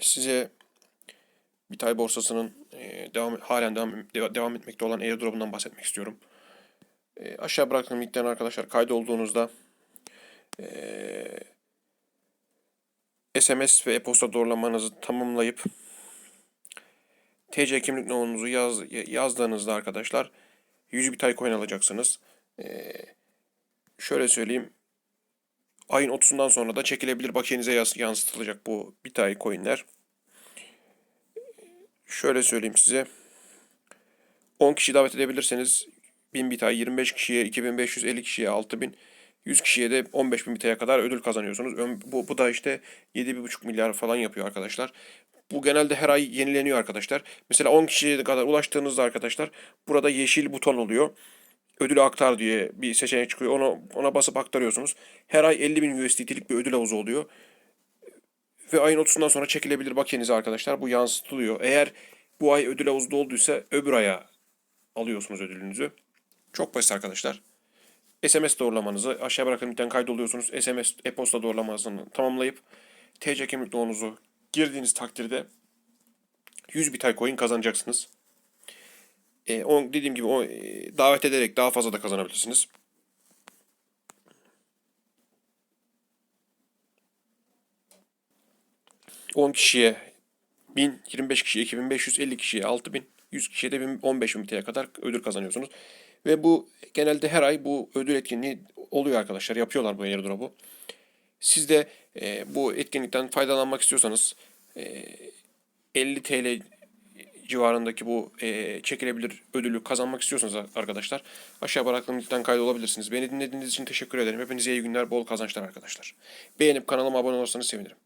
size Bitay borsasının e, devam halen devam, deva- devam etmekte olan airdrop'undan bahsetmek istiyorum. E, aşağı bıraktığım linkten arkadaşlar kaydolduğunuzda e, SMS ve e-posta doğrulamanızı tamamlayıp TC kimlik numaranızı yaz, yazdığınızda arkadaşlar 100 Bitay coin alacaksınız. E, şöyle söyleyeyim. Ayın 30'undan sonra da çekilebilir bakiyenize yansıtılacak bu Bitay coinler. Şöyle söyleyeyim size. 10 kişi davet edebilirseniz 1000 bitay, 25 kişiye 2550 kişiye 6000, 100 kişiye de 15000 bitaya kadar ödül kazanıyorsunuz. Bu, bu da işte 7,5 milyar falan yapıyor arkadaşlar. Bu genelde her ay yenileniyor arkadaşlar. Mesela 10 kişiye kadar ulaştığınızda arkadaşlar burada yeşil buton oluyor. Ödülü aktar diye bir seçenek çıkıyor. Ona, ona basıp aktarıyorsunuz. Her ay 50.000 USDT'lik bir ödül havuzu oluyor. Ve ayın 30'undan sonra çekilebilir bakiyenize arkadaşlar bu yansıtılıyor. Eğer bu ay ödül havuzda olduysa öbür aya alıyorsunuz ödülünüzü. Çok basit arkadaşlar. SMS doğrulamanızı aşağı bırakın linkten kaydoluyorsunuz. SMS e-posta doğrulamanızı tamamlayıp TC kimlik numaranızı girdiğiniz takdirde 100 bitay coin kazanacaksınız. E, o, dediğim gibi o, e, davet ederek daha fazla da kazanabilirsiniz. ...10 kişiye 1000, 25 kişiye 2550 kişiye 6000, 100 kişiye de 1000, 15000 biteye kadar ödül kazanıyorsunuz. Ve bu genelde her ay bu ödül etkinliği oluyor arkadaşlar. Yapıyorlar bu airdrop'u. Siz de e, bu etkinlikten faydalanmak istiyorsanız e, 50 TL civarındaki bu e, çekilebilir ödülü kazanmak istiyorsanız arkadaşlar aşağı bıraktığım linkten kaydolabilirsiniz. Beni dinlediğiniz için teşekkür ederim. Hepinize iyi günler, bol kazançlar arkadaşlar. Beğenip kanalıma abone olursanız sevinirim.